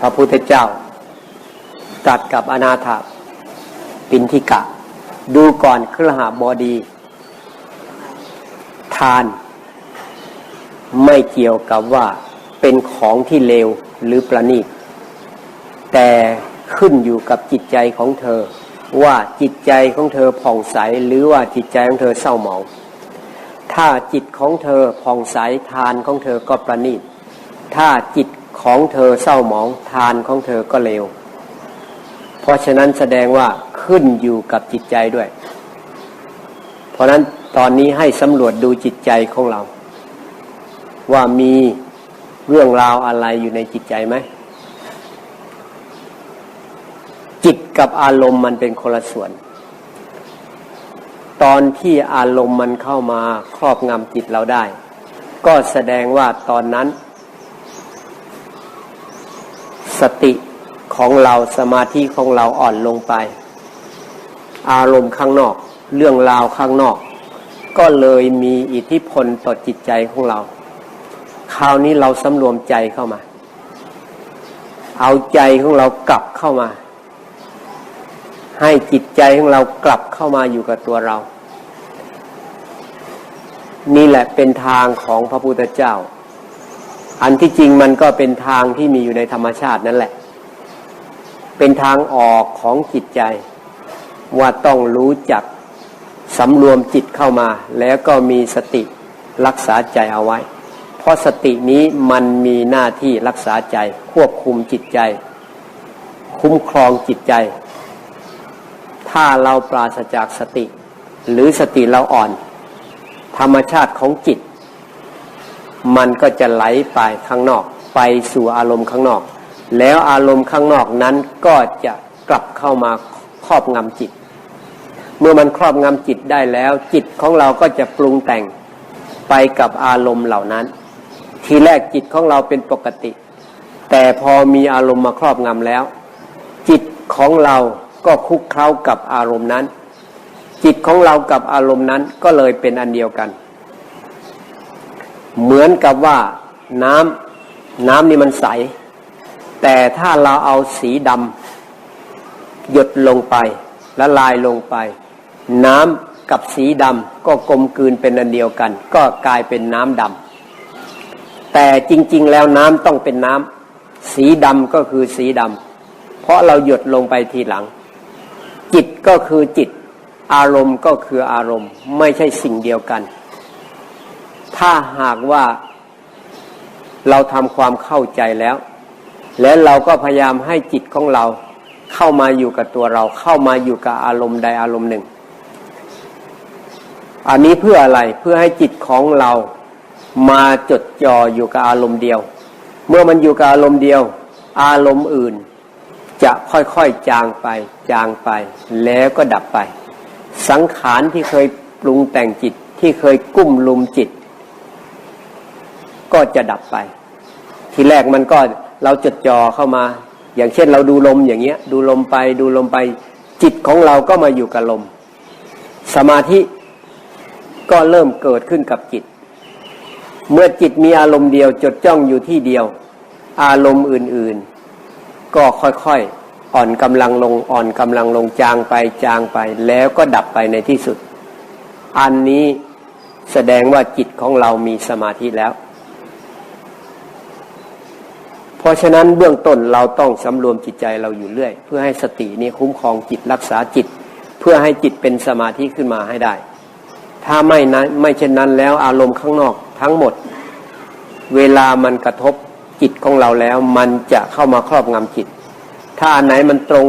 พระพุทธเจ้าตรัสกับอนาถาปินทิกะ ดูก่อนครหาบอดี ทานไม่เกี่ยวกับว่าเป็นของที่เลวหรือประณีต แต่ขึ้นอยู่กับจิตใจของเธอ ว่าจิตใจของเธอผ่องใสหรือว่าจิตใจของเธอเศร้าหมองถ้าจิตของเธอผ่องใสทานของเธอก็ประณีต ถ้าจิต ของเธอเศร้าหมองทานของเธอก็เลว เพราะฉะนั้นแสดงว่าขึ้นอยู่กับจิตใจด้วย เพราะนั้นตอนนี้ให้สำรวจดูจิตใจของเรา ว่ามีเรื่องราวอะไรอยู่ในจิตใจไหม จิตกับอารมณ์มันเป็นคนละส่วน ตอนที่อารมณ์มันเข้ามาครอบงำจิตเราได้ ก็แสดงว่าตอนนั้น สติของเราสมาธิของเราอ่อนลงไป อารมณ์ข้างนอก เรื่องราวข้างนอก ก็เลยมีอิทธิพลต่อจิตใจของเรา คราวนี้เราสำรวมใจเข้ามา เอาใจของเรากลับเข้ามา ให้จิตใจของเรากลับเข้ามาอยู่กับตัวเรา นี่แหละเป็นทางของพระพุทธเจ้า อันที่จริงมันก็เป็นทางที่มีอยู่ในธรรมชาตินั่นแหละ เป็นทางออกของจิตใจ ว่าต้องรู้จักสำรวมจิตเข้ามา แล้วก็มีสติรักษาใจเอาไว้ เพราะสตินี้มันมีหน้าที่รักษาใจ ควบคุมจิตใจ คุ้มครองจิตใจ ถ้าเราปราศจากสติ หรือสติเราอ่อน ธรรมชาติของจิต มันก็จะไหลไปข้างนอก ไปสู่อารมณ์ข้างนอก แล้วอารมณ์ข้างนอกนั้นก็จะกลับเข้ามาครอบงำจิต เมื่อมันครอบงำจิตได้แล้ว จิตของเราก็จะปรุงแต่งไปกับอารมณ์เหล่านั้น ทีแรกจิตของเราเป็นปกติ แต่พอมีอารมณ์มาครอบงำแล้ว จิตของเราก็คุกเคล้ากับอารมณ์นั้น จิตของเรากับอารมณ์นั้นก็เลยเป็นอันเดียวกัน เหมือนกับว่าน้ำน้ำนี่มันใส แต่ถ้าเราเอาสีดำหยดลงไปละลายลงไป น้ำกับสีดำก็กลมกลืนเป็นอันเดียวกัน ก็กลายเป็นน้ำดำแต่จริง ๆ แล้วน้ำต้องเป็นน้ำสีดำก็คือสีดำเพราะเราหยดลงไปทีหลัง จิตก็คือจิต อารมณ์ก็คืออารมณ์ ไม่ใช่สิ่งเดียวกัน ถ้าหากว่าเราทำความเข้าใจแล้ว และเราก็พยายามให้จิตของเราเข้ามาอยู่กับตัวเรา เข้ามาอยู่กับอารมณ์ใดอารมณ์หนึ่ง อันนี้เพื่ออะไรเพื่อให้จิตของเรามาจดจ่ออยู่กับอารมณ์เดียว เมื่อมันอยู่กับอารมณ์เดียว อารมณ์อื่น จะค่อยๆจางไป จางไป แล้วก็ดับไป สังขารที่เคยปรุงแต่งจิตที่เคยกุ้มลุมจิต ก็จะดับไป ทีแรกมันก็เราจดจ่อเข้ามา อย่างเช่นเราดูลมอย่างเงี้ย ดูลมไปดูลมไป จิตของเราก็มาอยู่กับลม สมาธิก็เริ่มเกิดขึ้นกับจิต เมื่อจิตมีอารมณ์เดียวจดจ้องอยู่ที่เดียว อารมณ์อื่นๆ ก็ค่อยๆ อ่อนกำลังลงอ่อนกำลังลงจางไปจางไป แล้วก็ดับไปในที่สุด อันนี้แสดงว่าจิตของเรามีสมาธิแล้ว เพราะฉะนั้นเบื้องต้นเราต้องสำรวมจิตใจเราอยู่เรื่อย เพื่อให้สตินี้คุ้มครองจิตรักษาจิต เพื่อให้จิตเป็นสมาธิขึ้นมาให้ได้ ถ้าไม่นั้นไม่เช่นนั้นแล้วอารมณ์ข้างนอกทั้งหมด เวลามันกระทบจิตของเราแล้ว มันจะเข้ามาครอบงำจิต ถ้าอันไหนมันตรง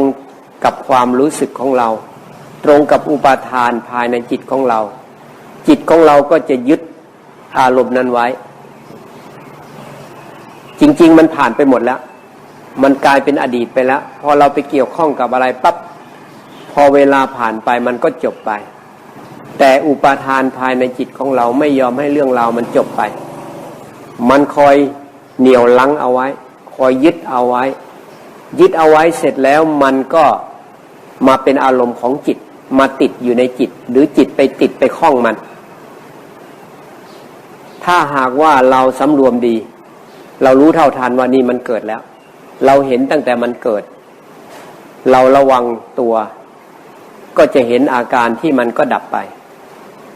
กับความรู้สึกของเรา ตรงกับอุปาทานภายในจิตของเรา จิตของเราก็จะยึดอารมณ์นั้นไว้ จริง ๆ มันผ่านไปหมดแล้ว มันกลายเป็นอดีตไปแล้ว พอเราไปเกี่ยวข้องกับอะไรปั๊บพอเวลาผ่านไปมันก็จบไป แต่อุปาทานภายในจิตของเราไม่ยอมให้เรื่องราวมันจบไป มันคอยเหนี่ยวลังเอาไว้ คอยยึดเอาไว้ ยึดเอาไว้เสร็จแล้วมันก็มาเป็นอารมณ์ของจิต มาติดอยู่ในจิต หรือจิตไปติดไปคล้องมัน ถ้าหากว่าเราสำรวมดี เรารู้เท่าทันว่านี่มันเกิดแล้ว เราเห็นตั้งแต่มันเกิด เราระวังตัว ก็จะเห็นอาการที่มันก็ดับไป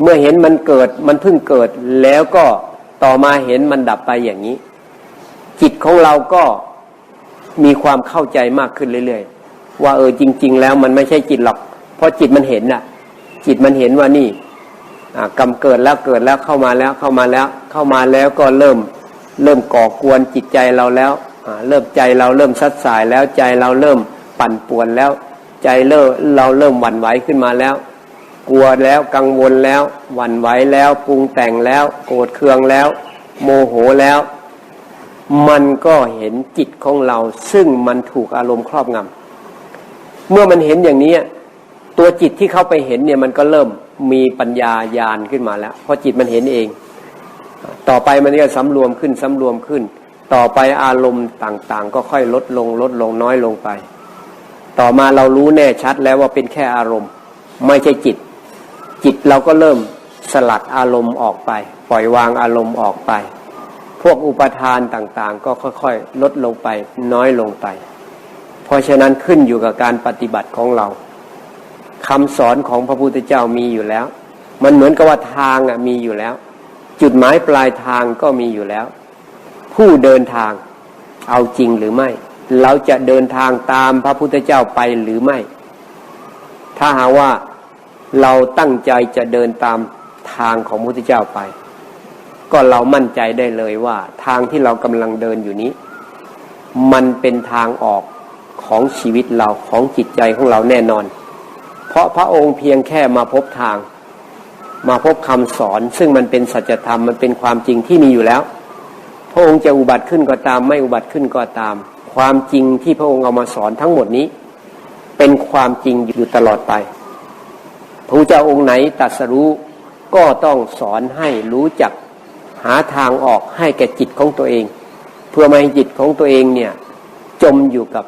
เมื่อเห็นมันเกิดมันเพิ่งเกิด แล้วก็ต่อมาเห็นมันดับไปอย่างนี้ จิตของเราก็มีความเข้าใจมากขึ้นเรื่อยๆ ว่าเออจริง ๆ แล้วมันไม่ใช่จิตหรอก เพราะจิตมันเห็นน่ะ จิตมันเห็นว่านี่กำเกิดแล้วเกิดแล้วเข้ามาแล้วเข้ามาแล้ว เข้ามาแล้วก็เริ่ม เริ่มก่อกวนจิตใจเราแล้วเริ่มใจเราเริ่มซัดสายแล้วใจเราเริ่มปั่นป่วนแล้ว ใจเริ่มเราเริ่มหวั่นไหวขึ้นมาแล้ว กลัวแล้วกังวลแล้ว หวั่นไหวแล้วปรุงแต่งแล้ว โกรธเคืองแล้ว โมโหแล้ว มันก็เห็นจิตของเรา ซึ่งมันถูกอารมณ์ครอบงำเมื่อมันเห็นอย่างนี้ตัวจิตที่เข้าไปเห็นเนี่ยมันก็เริ่มมีปัญญาญาณขึ้นมาแล้ว เพราะจิตมันเห็นเอง ต่อไปมันก็สำรวมขึ้นสำรวมขึ้น ต่อไปอารมณ์ต่างๆ ก็ค่อยลดลงลดลงน้อยลงไป ต่อมาเรารู้แน่ชัดแล้วว่าเป็นแค่อารมณ์ ไม่ใช่จิต จิตเราก็เริ่มสลัดอารมณ์ออกไป ปล่อยวางอารมณ์ออกไป พวกอุปทานต่างๆ ก็ค่อยๆ ลดลงไปน้อยลงไป เพราะฉะนั้นขึ้นอยู่กับการปฏิบัติของเราคำสอนของพระพุทธเจ้ามีอยู่แล้ว มันเหมือนกับว่าทางมีอยู่แล้ว จุดหมายปลายทางก็มีอยู่แล้ว ผู้เดินทางเอาจริงหรือไม่ เราจะเดินทางตามพระพุทธเจ้าไปหรือไม่ ถ้าหาว่าเราตั้งใจจะเดินตามทางของพระพุทธเจ้าไป ก็เรามั่นใจได้เลยว่า ทางที่เรากำลังเดินอยู่นี้ มันเป็นทางออกของชีวิตเราของจิตใจของเราแน่นอน เพราะพระองค์เพียงแค่มาพบทาง มาพบคำสอน ซึ่งมันเป็นสัจธรรมมันเป็นความจริงที่มีอยู่แล้ว พระองค์จะอุบัติขึ้นก็ตาม ไม่อุบัติขึ้นก็ตาม ความจริงที่พระองค์เอามาสอนทั้งหมดนี้ เป็นความจริงอยู่ตลอดไปพระเจ้าองค์ไหนตัดสรู้ก็ต้องสอนให้รู้จักหาทางออกให้แก่จิตของตัวเอง เพื่อไม่ให้จิตของตัวเองเนี่ยจมอยู่กับ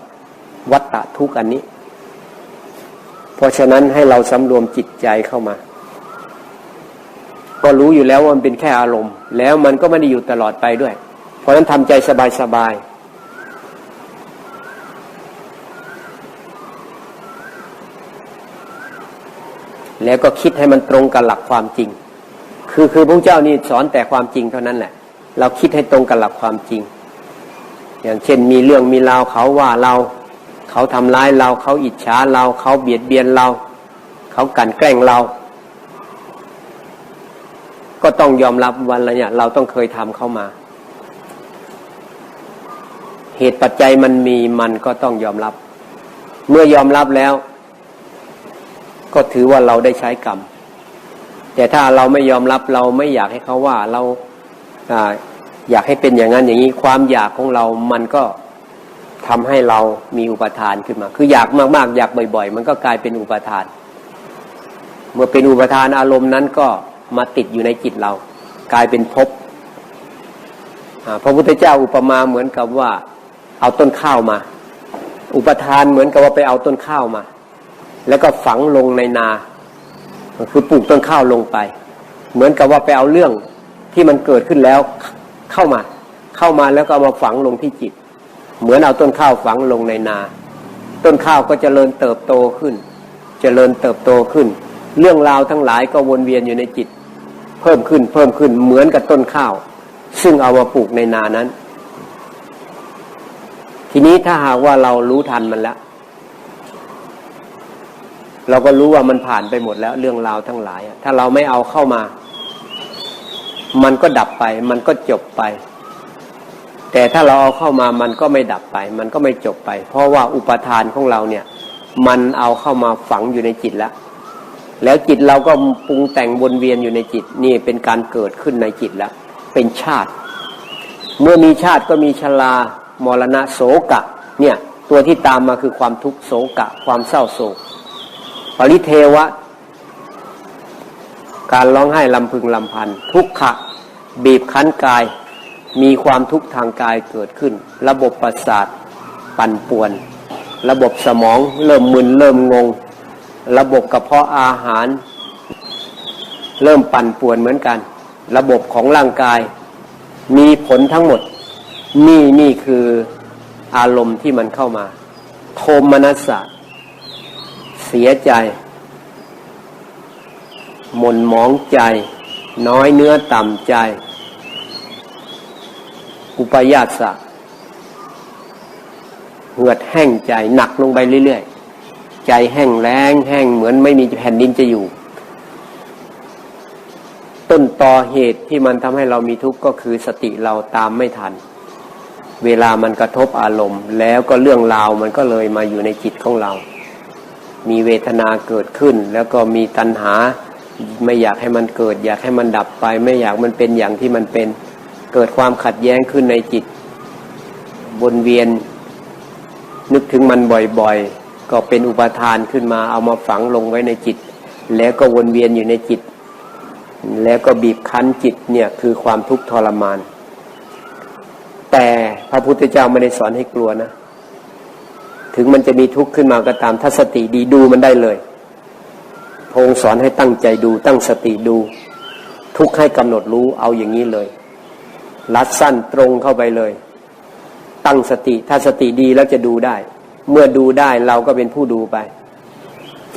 วัฏฏะทุกข์อันนี้ เพราะฉะนั้นให้เราสำรวมจิตใจเข้ามา ก็รู้อยู่แล้วว่ามันเป็นแค่อารมณ์ แล้วมันก็ไม่ได้อยู่ตลอดไปด้วย เพราะนั้นทำใจสบายๆแล้วก็คิดให้มันตรงกับหลักความจริง คือคือพระเจ้านี่สอนแต่ความจริงเท่านั้นแหละ เราคิดให้ตรงกับหลักความจริง อย่างเช่นมีเรื่องมีราวเขาว่าเรา เขาทำร้ายเรา เขาอิจฉาเรา เขาเบียดเบียนเรา เขากันแกล้งเรา ก็ต้องยอมรับวันละเนี่ยเราต้องเคยทำเข้ามา เหตุปัจจัยมันมีมันก็ต้องยอมรับ เมื่อยอมรับแล้ว ก็ถือว่าเราได้ใช้กรรม แต่ถ้าเราไม่ยอมรับเราไม่อยากให้เขาว่าเราอยากให้เป็นอย่างนั้นอย่างนี้ความอยากของเรามันก็ทำให้เรามีอุปทานขึ้นมา คืออยากมากๆ อยากบ่อย ๆ มันก็กลายเป็นอุปทาน เมื่อเป็นอุปทานอารมณ์นั้นก็ มาติดอยู่ในจิตเรา กลายเป็นภพพระพุทธเจ้าอุปมาเหมือนกับว่าเอาต้นข้าวมา อุปทานเหมือนกับว่าไปเอาต้นข้าวมา แล้วก็ฝังลงในนาคือปลูกต้นข้าวลงไป เหมือนกับว่าไปเอาเรื่องที่มันเกิดขึ้นแล้วเข้ามา เข้ามาแล้วก็มาฝังลงที่จิต เหมือนเอาต้นข้าวฝังลงในนา ต้นข้าวก็จเจริญเติบโตขึ้นจเจริญเติบโตขึ้น เรื่องราวทั้งหลายก็วนเวียนอยู่ในจิต เพิ่มขึ้นเพิ่มขึ้นเหมือนกับต้นข้าว ซึ่งเอามาปลูกในนานั้น ทีนี้ถ้าหากว่าเรารู้ทันมันแล้ว เราก็รู้ว่ามันผ่านไปหมดแล้วเรื่องราวทั้งหลาย ถ้าเราไม่เอาเข้ามา มันก็ดับไป มันก็จบไป แต่ถ้าเราเอาเข้ามามันก็ไม่ดับไป มันก็ไม่จบไป เพราะว่าอุปทานของเราเนี่ย มันเอาเข้ามาฝังอยู่ในจิตแล้ว แล้วจิตเราก็ปรุงแต่งวนเวียนอยู่ในจิตนี่เป็นการเกิดขึ้นในจิตแล้ว เป็นชาติ เมื่อมีชาติก็มีชรามรณะโศกะ เนี่ยตัวที่ตามมาคือความทุกข์โศกะ ความเศร้าโศก ปริเทวะ การร้องไห้ลำพึงลำพัน ทุกขะ บีบคั้นกาย มีความทุกข์ทางกายเกิดขึ้น ระบบประสาท ปั่นป่วน ระบบสมองเริ่มมึนเริ่มงง ระบบกระเพาะอาหาร เริ่มปั่นป่วนเหมือนกัน ระบบของร่างกาย มีผลทั้งหมด นี่นี่คืออารมณ์ที่มันเข้ามา โทมนัสสะเสียใจ หม่นหมองใจ น้อยเนื้อต่ำใจ อุปยาสสะเหือดแห้งใจหนักลงไปเรื่อย ใจแห้งแล้ง แห้งเหมือนไม่มีแผ่นดินจะอยู่ ต้นตอเหตุที่มันทำให้เรามีทุกข์ก็คือสติเราตามไม่ทัน เวลามันกระทบอารมณ์ แล้วก็เรื่องราวมันก็เลยมาอยู่ในจิตของเรา มีเวทนาเกิดขึ้น แล้วก็มีตัณหาไม่อยากให้มันเกิด อยากให้มันดับไป ไม่อยากมันเป็นอย่างที่มันเป็น เกิดความขัดแย้งขึ้นในจิตวนเวียนนึกถึงมันบ่อย ก็เป็นอุปทานขึ้นมาเอามาฝังลงไว้ในจิต แล้วก็วนเวียนอยู่ในจิต แล้วก็บีบคั้นจิตเนี่ยคือความทุกข์ทรมาน แต่พระพุทธเจ้าไม่ได้สอนให้กลัวนะ ถึงมันจะมีทุกข์ขึ้นมาก็ตามถ้าสติดีดูมันได้เลย พงค์สอนให้ตั้งใจดู ตั้งสติดู ทุกข์ให้กำหนดรู้เอาอย่างนี้เลยลัดสั้นตรงเข้าไปเลย ตั้งสติถ้าสติดีแล้วจะดูได้ เมื่อดูได้เราก็เป็นผู้ดูไป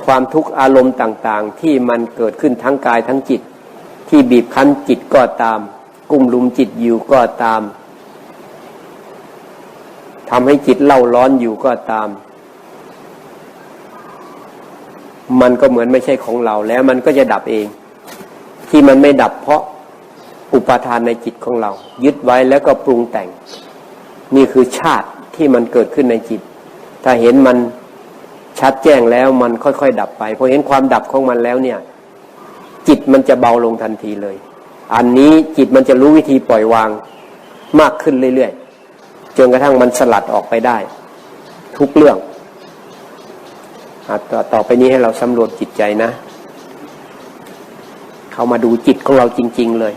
ความทุกข์อารมณ์ต่างๆ ที่มันเกิดขึ้นทั้งกายทั้งจิต ที่บีบคั้นจิตก็ตาม กุ้มลุมจิตอยู่ก็ตามทำให้จิตเล่าร้อนอยู่ก็ตาม มันก็เหมือนไม่ใช่ของเราแล้วมันก็จะดับเอง ที่มันไม่ดับเพราะอุปทานในจิตของเรา ยึดไว้แล้วก็ปรุงแต่ง นี่คือชาติที่มันเกิดขึ้นในจิต ถ้าเห็นมันชัดแจ้งแล้วมันค่อยๆ ดับไปพอเห็นความดับของมันแล้วเนี่ย จิตมันจะเบาลงทันทีเลย อันนี้จิตมันจะรู้วิธีปล่อยวางมากขึ้นเรื่อยๆจนกระทั่งมันสลัดออกไปได้ ทุกเรื่องต่อต่อไปนี้ให้เราสำรวจจิตใจนะ เข้ามาดูจิตของเราจริง ๆเลย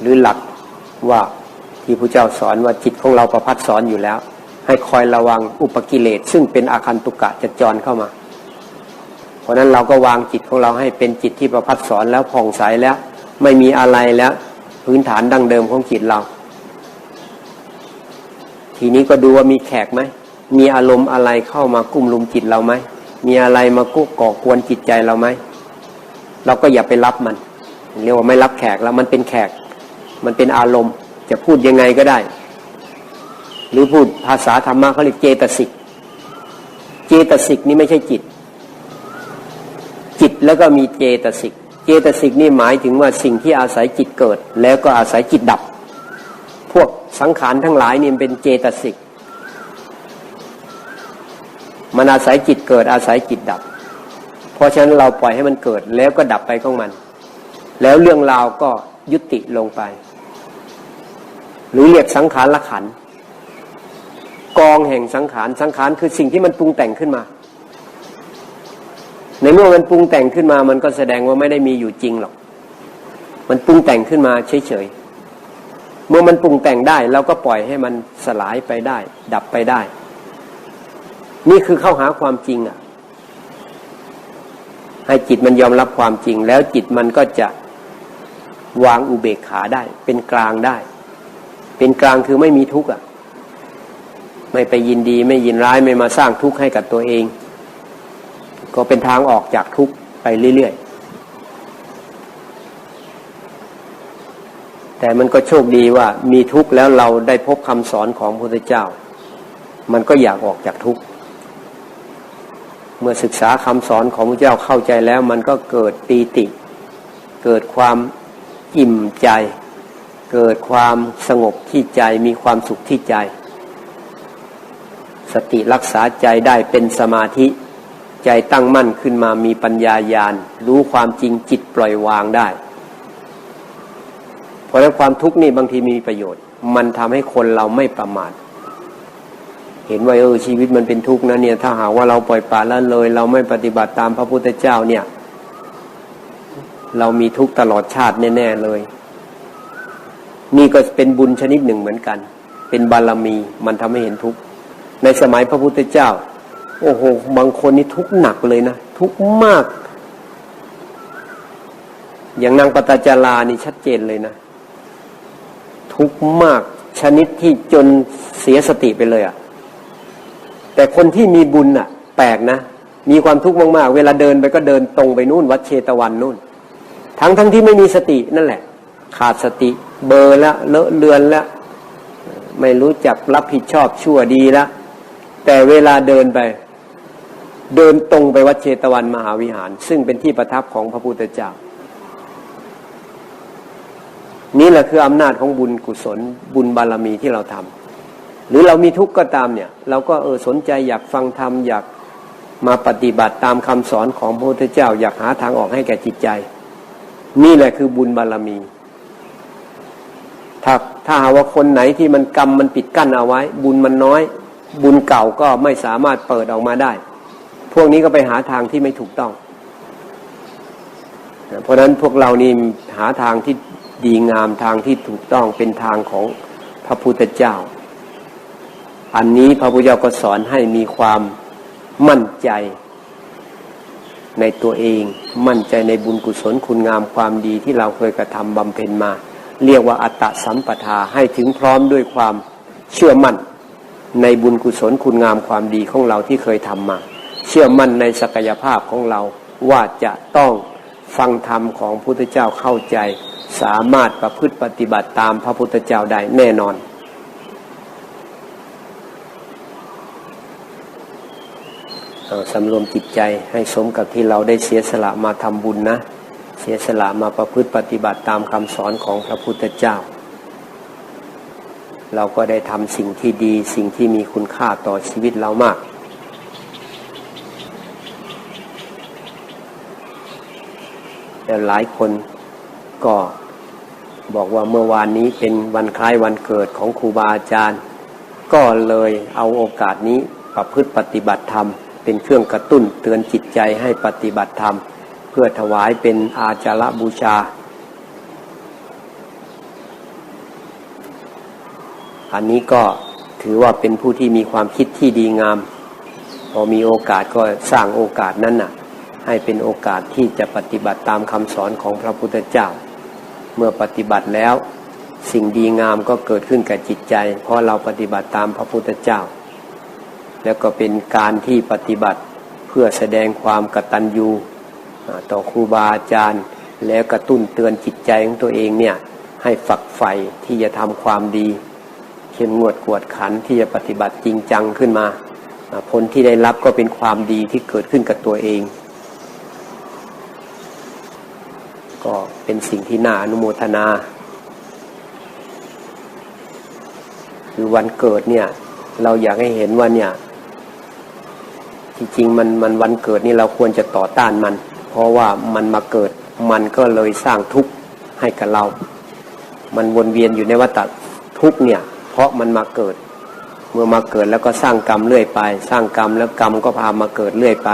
หรือหลักว่า ที่พระเจ้าสอนว่าจิตของเราประพัดสอนอยู่แล้ว ให้คอยระวังอุปกิเลสซึ่งเป็นอาคันตุกะจะจรเข้ามา เพราะนั้นเราก็วางจิตของเราให้เป็นจิตที่ประพัดสอนแล้วผ่องใสแล้ว ไม่มีอะไรแล้วพื้นฐานดั้งเดิมของจิตเรา ทีนี้ก็ดูว่ามีแขกไหมมีอารมณ์อะไรเข้ามากุ้มลุมจิตเราไหมมีอะไรมากุก่อกวนจิตใจเราไหมเราก็อย่าไปรับมันเรียกว่าไม่รับแขกแล้วมันเป็นแขก มันเป็นอารมณ์ จะพูดยังไงก็ได้ หรือพูดภาษาธรรมะเขาเรียกเจตสิก เจตสิกนี่ไม่ใช่จิต จิตแล้วก็มีเจตสิก เจตสิกนี่หมายถึงว่าสิ่งที่อาศัยจิตเกิด แล้วก็อาศัยจิตดับ พวกสังขารทั้งหลายนี่เป็นเจตสิก มันอาศัยจิตเกิด อาศัยจิตดับ เพราะฉะนั้นเราปล่อยให้มันเกิด แล้วก็ดับไปของมัน แล้วเรื่องราวก็ยุติลงไป หรือเรียกสังขารละขัน กองแห่งสังขาร สังขารคือสิ่งที่มันปรุงแต่งขึ้นมา ในเมื่อมันปรุงแต่งขึ้นมา มันก็แสดงว่าไม่ได้มีอยู่จริงหรอก มันปรุงแต่งขึ้นมาเฉยๆ เมื่อมันปรุงแต่งได้เราก็ปล่อยให้มันสลายไปได้ ดับไปได้ นี่คือเข้าหาความจริงอะ ให้จิตมันยอมรับความจริง แล้วจิตมันก็จะวางอุเบกขาได้ เป็นกลางได้ เป็นกลางคือไม่มีทุกข์อะ ไม่ไปยินดีไม่ยินร้ายไม่มาสร้างทุกข์ให้กับตัวเอง ก็เป็นทางออกจากทุกข์ไปเรื่อยๆ แต่มันก็โชคดีว่ามีทุกข์แล้วเราได้พบคำสอนของพระพุทธเจ้า มันก็อยากออกจากทุกข์เมื่อศึกษาคำสอนของพระเจ้าเข้าใจแล้ว มันก็เกิดปีติ เกิดความอิ่มใจ เกิดความสงบที่ใจมีความสุขที่ใจ สติรักษาใจได้เป็นสมาธิ ใจตั้งมั่นขึ้นมามีปัญญาญาณ รู้ความจริงจิตปล่อยวางได้ เพราะฉะนั้นความทุกข์นี่บางทีมีประโยชน์ มันทำให้คนเราไม่ประมาทเห็นว่าเออชีวิตมันเป็นทุกข์นะเนี่ย ถ้าหากว่าเราปล่อยปละละเลย เราไม่ปฏิบัติตามพระพุทธเจ้าเนี่ย เรามีทุกข์ตลอดชาติแน่ๆเลย นี่ก็เป็นบุญชนิดหนึ่งเหมือนกัน เป็นบารมีมันทำให้เห็นทุกข์ในสมัยพระพุทธเจ้า โอ้โหบางคนนี่ทุกข์หนักเลยนะ ทุกข์มาก อย่างนางปตจารานี่ชัดเจนเลยนะ ทุกข์มากชนิดที่จนเสียสติไปเลยอะ่ะ แต่คนที่มีบุญอะ แปลกนะ มีความทุกข์มากๆ เวลาเดินไปก็เดินตรงไปนู่น วัดเชตวันนู่น ทั้งทั้งที่ไม่มีสตินั่นแหละ ขาดสติเบอร์แล้วเลอะเลือนแล้วไม่รู้จักรับผิดชอบชั่วดีแล้วแต่เวลาเดินไป เดินตรงไปวัดเชตวันมหาวิหาร ซึ่งเป็นที่ประทับของพระพุทธเจ้า นี่แหละคืออำนาจของบุญกุศลบุญบารมีที่เราทำหรือเรามีทุกข์ก็ตามเนี่ย เราก็เออสนใจอยากฟังธรรมอยากมาปฏิบัติตามคำสอนของพระพุทธเจ้า อยากหาทางออกให้แก่จิตใจ นี่แหละคือบุญบารมี ถ้าถ้าหาว่าคนไหนที่มันกรรมมันปิดกั้นเอาไว้ บุญมันน้อย บุญเก่าก็ไม่สามารถเปิดออกมาได้ พวกนี้ก็ไปหาทางที่ไม่ถูกต้อง เพราะฉะนั้นพวกเรานี่หาทางที่ดีงามทางที่ถูกต้องเป็นทางของพระพุทธเจ้า อันนี้พระพุทธเจ้าก็สอนให้มีความมั่นใจในตัวเอง มั่นใจในบุญกุศลคุณงามความดีที่เราเคยกระทำบำเพ็ญมา เรียกว่าอัตตสัมปทาให้ถึงพร้อมด้วยความเชื่อมั่น ในบุญกุศลคุณงามความดีของเราที่เคยทำมา เชื่อมั่นในศักยภาพของเราว่าจะต้องฟังธรรมของพุทธเจ้าเข้าใจ สามารถประพฤติปฏิบัติตามพระพุทธเจ้าได้แน่นอน สำรวมจิตใจให้สมกับที่เราได้เสียสละมาทำบุญนะ เสียสละมาประพฤติปฏิบัติตามคำสอนของพระพุทธเจ้า เราก็ได้ทำสิ่งที่ดีสิ่งที่มีคุณค่าต่อชีวิตเรามาก แต่หลายคนก็บอกว่าเมื่อวานนี้เป็นวันคล้ายวันเกิดของครูบาอาจารย์ ก็เลยเอาโอกาสนี้ประพฤติปฏิบัติธรรม เป็นเครื่องกระตุ้นเตือนจิตใจให้ปฏิบัติธรรม เพื่อถวายเป็นอาจาระบูชา อันนี้ก็ถือว่าเป็นผู้ที่มีความคิดที่ดีงาม พอมีโอกาสก็สร้างโอกาสนั้นน่ะ ให้เป็นโอกาสที่จะปฏิบัติตามคำสอนของพระพุทธเจ้า เมื่อปฏิบัติแล้ว สิ่งดีงามก็เกิดขึ้นกับจิตใจ เพราะเราปฏิบัติตามพระพุทธเจ้า แล้วก็เป็นการที่ปฏิบัติเพื่อแสดงความกตัญญู ต่อครูบาอาจารย์ แล้วกระตุ้นเตือนจิตใจของตัวเองเนี่ยให้ฝักใฝ่ที่จะทำความดี เข้มงวดกวดขันที่จะปฏิบัติจริงจังขึ้นมา ผลที่ได้รับก็เป็นความดีที่เกิดขึ้นกับตัวเอง ก็เป็นสิ่งที่น่าอนุโมทนาคือวันเกิดเนี่ยเราอยากให้เห็นว่าเนี่ย จริงๆมันมันวันเกิดนี่เราควรจะต่อต้านมัน เพราะว่ามันมาเกิด มันก็เลยสร้างทุกข์ให้กับเรา มันวนเวียนอยู่ในวัฏทุกข์เนี่ย เพราะมันมาเกิด เมื่อมาเกิดแล้วก็สร้างกรรมเรื่อยไป สร้างกรรมแล้วกรรมก็พามาเกิดเรื่อยไป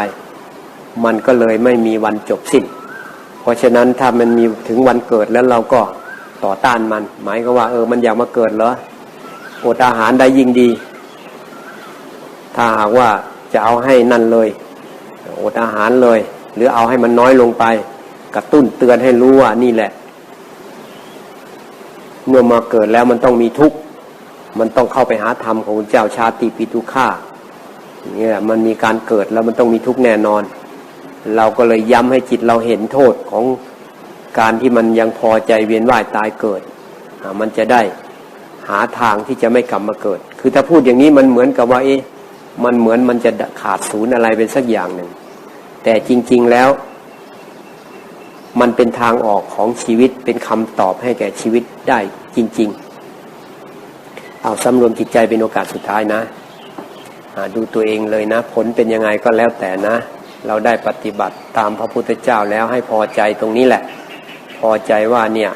มันก็เลยไม่มีวันจบสิ้น เพราะฉะนั้นถ้ามันมีถึงวันเกิดแล้วเราก็ต่อต้านมัน หมายก็ว่าเออมันอยากมาเกิดเหรออดอาหารได้ยิ่งดี ถ้าหากว่าจะเอาให้นั่นเลยอดอาหารเลย หรือเอาให้มันน้อยลงไป กระตุ้นเตือนให้รู้ว่านี่แหละ เมื่อมาเกิดแล้วมันต้องมีทุกข์มันต้องเข้าไปหาธรรมของเจ้าชาติปิทุฆ่าเนี่ยมันมีการเกิดแล้วมันต้องมีทุกข์แน่นอน เราก็เลยย้ำให้จิตเราเห็นโทษของการที่มันยังพอใจเวียนว่ายตายเกิด มันจะได้หาทางที่จะไม่กลับมาเกิด คือถ้าพูดอย่างนี้มันเหมือนกับว่าเอ๊ะมันเหมือนมันจะขาดศูนย์อะไรเป็นสักอย่างหนึ่ง แต่จริง ๆแล้ว มันเป็นทางออกของชีวิตเป็นคำตอบให้แก่ชีวิตได้จริง ๆ เอาสำรวมจิตใจเป็นโอกาสสุดท้ายนะดูตัวเองเลยนะ ผลเป็นยังไงก็แล้วแต่นะ เราได้ปฏิบัติตามพระพุทธเจ้าแล้วให้พอใจตรงนี้แหละ พอใจว่าเนี่ย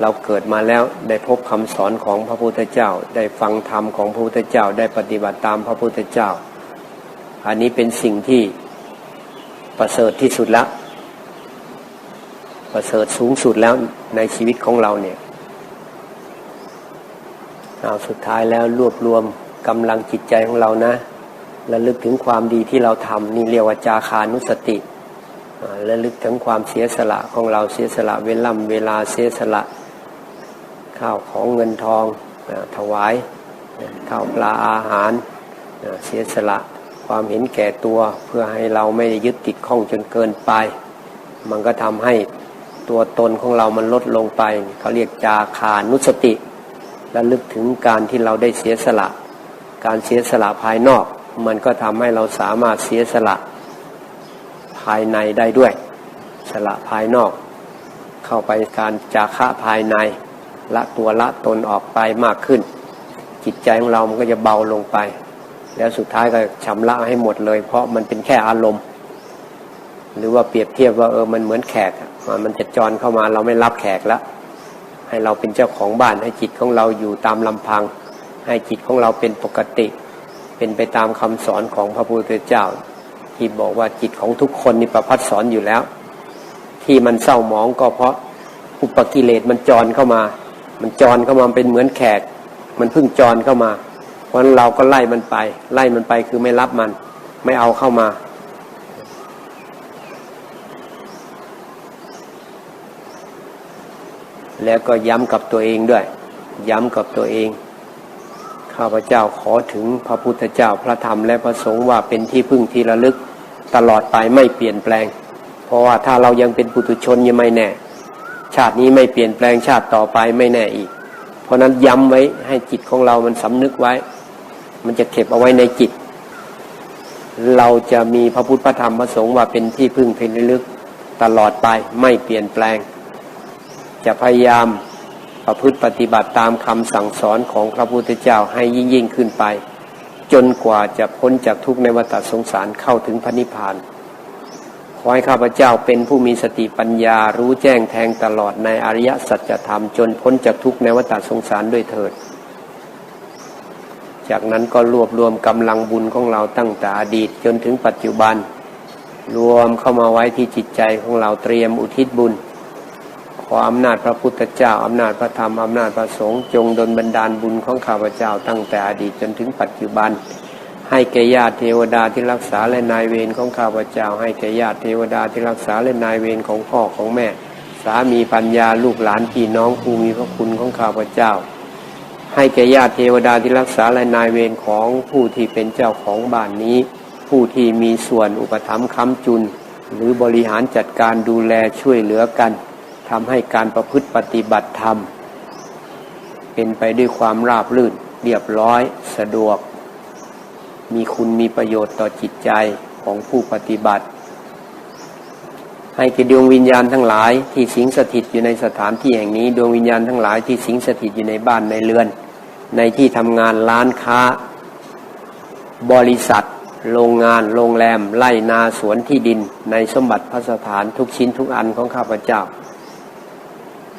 เราเกิดมาแล้วได้พบคำสอนของพระพุทธเจ้า ได้ฟังธรรมของพระพุทธเจ้า ได้ปฏิบัติตามพระพุทธเจ้า อันนี้เป็นสิ่งที่ ประเสริฐที่สุดแล้ว ประเสริฐสูงสุดแล้วในชีวิตของเราเนี่ยเอาสุดท้ายแล้วรวบรวมกำลังจิตใจของเรานะและลึกถึงความดีที่เราทำนี่เรียกว่าจาคานุสติและลึกถึงความเสียสละของเราเสียสละเวล่ำเวลาเสียสละ ข้าวของเงินทองถวายข้าวปลาอาหารเสียสละ ความเห็นแก่ตัวเพื่อให้เราไม่ยึดติดข้องจนเกินไป มันก็ทำให้ตัวตนของเรามันลดลงไป เขาเรียกจาคานุสติและลึกถึงการที่เราได้เสียสละ การเสียสละภายนอก มันก็ทำให้เราสามารถเสียสละภายในได้ด้วย สละภายนอก เข้าไปการจาคะภายใน ละตัวละตนออกไปมากขึ้น จิตใจของเรามันก็จะเบาลงไป แล้วสุดท้ายก็ชำระให้หมดเลย เพราะมันเป็นแค่อารมณ์ หรือว่าเปรียบเทียบว่าเออมันเหมือนแขกมันจะจรเข้ามาเราไม่รับแขกแล้วให้เราเป็นเจ้าของบ้านให้จิตของเราอยู่ตามลำพัง ให้จิตของเราเป็นปกติ เป็นไปตามคำสอนของพระพุทธเจ้า ที่บอกว่าจิตของทุกคนนี่ประพัดสอนอยู่แล้ว ที่มันเศร้าหมองก็เพราะอุปกิเลสมันจรเข้ามา มันจรเข้ามาเป็นเหมือนแขก มันเพิ่งจรเข้ามา เพราะนั้นเราก็ไล่มันไป ไล่มันไปคือไม่รับมัน ไม่เอาเข้ามา แล้วก็ย้ำกับตัวเองด้วย ย้ำกับตัวเอง ข้าพเจ้าขอถึงพระพุทธเจ้าพระธรรมและพระสงฆ์ว่าเป็นที่พึ่งที่ระลึกตลอดไปไม่เปลี่ยนแปลง เพราะว่าถ้าเรายังเป็นปุถุชนยังไม่แน่ ชาตินี้ไม่เปลี่ยนแปลงชาติต่อไปไม่แน่อีก เพราะนั้นย้ำไว้ให้จิตของเรามันสำนึกไว้ มันจะเก็บเอาไว้ในจิต เราจะมีพระพุทธพระธรรมพระสงฆ์ว่าเป็นที่พึ่งเป็นลึกตลอดไปไม่เปลี่ยนแปลง จะพยายามประพฤติปฏิบัติตามคำสั่งสอนของพระพุทธเจ้าให้ยิ่งยิ่งขึ้นไป จนกว่าจะพ้นจากทุกข์ในวัฏสงสารเข้าถึงพระนิพพานขอให้ข้าพเจ้าเป็นผู้มีสติปัญญารู้แจ้งแทงตลอดในอริยสัจธรรม จนพ้นจากทุกข์ในวัฏสงสารด้วยเถิด จากนั้นก็รวบรวมกำลังบุญของเราตั้งแต่อดีตจนถึงปัจจุบัน รวมเข้ามาไว้ที่จิตใจของเราเตรียมอุทิศบุญ ขออำนาจพระพุทธเจ้าอำนาจพระธรรมอำนาจพระสงฆ์จงดลบันดาลบุญของข้าพเจ้าตั้งแต่อดีตจนถึงปัจจุบัน ให้แก่ญาติเทวดาที่รักษาและนายเวรของข้าพเจ้า ให้แก่ญาติเทวดาที่รักษาและนายเวรของพ่อของแม่ สามีปัญญาลูกหลานพี่น้องผู้มีพระคุณของข้าพเจ้า ให้แก่ญาติเทวดาที่รักษาและนายเวรของผู้ที่เป็นเจ้าของบ้านนี้ ผู้ที่มีส่วนอุปถัมภ์ค้ำจุน หรือบริหารจัดการดูแลช่วยเหลือกันทำให้การประพฤติปฏิบัติธรรม เป็นไปด้วยความราบรื่นเรียบร้อยสะดวก มีคุณมีประโยชน์ต่อจิตใจของผู้ปฏิบัติ ให้แก่ดวงวิญญาณทั้งหลายที่สิงสถิตอยู่ในสถานที่แห่งนี้ ดวงวิญญาณทั้งหลายที่สิงสถิตอยู่ในบ้านในเรือน ในที่ทำงานร้านค้า บริษัท โรงงาน โรงแรมไร่นาสวนที่ดิน ในสมบัติพระสถานทุกชิ้นทุกอันของข้าพเจ้า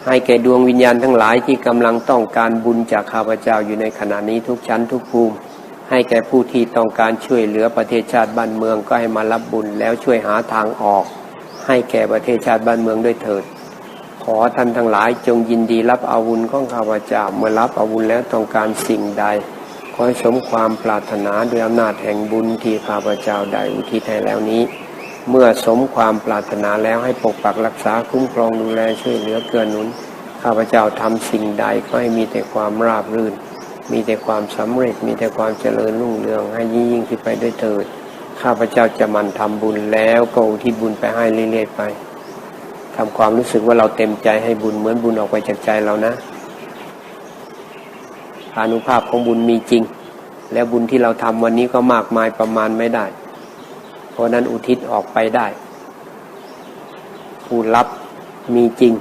ให้แก่ดวงวิญญาณทั้งหลายที่กำลังต้องการบุญจากข้าพเจ้าอยู่ในขณะนี้ทุกชั้นทุกภูมิ ให้แก่ผู้ที่ต้องการช่วยเหลือประเทศชาติบ้านเมืองก็ให้มารับบุญแล้วช่วยหาทางออก ให้แก่ประเทศชาติบ้านเมืองด้วยเถิด ขอท่านทั้งหลายจงยินดีรับอาวุธของข้าพเจ้าเมื่อรับอาวุธแล้วต้องการสิ่งใด ขอให้สมความปรารถนาด้วยอำนาจแห่งบุญที่ข้าพเจ้าได้อุทิศให้แล้วนี้ เมื่อสมความปรารถนาแล้วให้ปกปักรักษาคุ้มครองดูแลช่วยเหลือเกื้อหนุน ข้าพเจ้าทำสิ่งใดก็ให้มีแต่ความราบรื่น มีแต่ความสำเร็จ มีแต่ความเจริญรุ่งเรืองให้ยิ่งยิ่งขึ้นไปด้วยเถิด ข้าพเจ้าจะมันทำบุญแล้วก็อุทิศบุญไปให้เรื่อยๆไป ทำความรู้สึกว่าเราเต็มใจให้บุญเหมือนบุญออกไปจากใจเรานะอานุภาพของบุญมีจริง แล้วบุญที่เราทำวันนี้ก็มากมายประมาณไม่ได้ เพราะนั้นอุทิศออกไปได้ ผู้รับมีจริง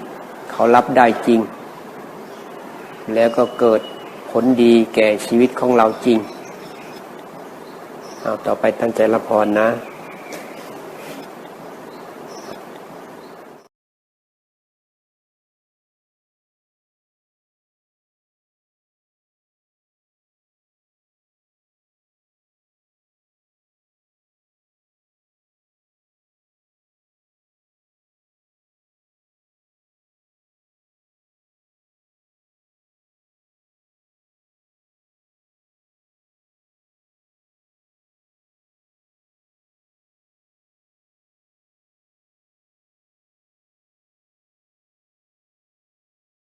เขารับได้จริง แล้วก็เกิดผลดีแก่ชีวิตของเราจริง เอาต่อไปตั้งใจรับพรนะ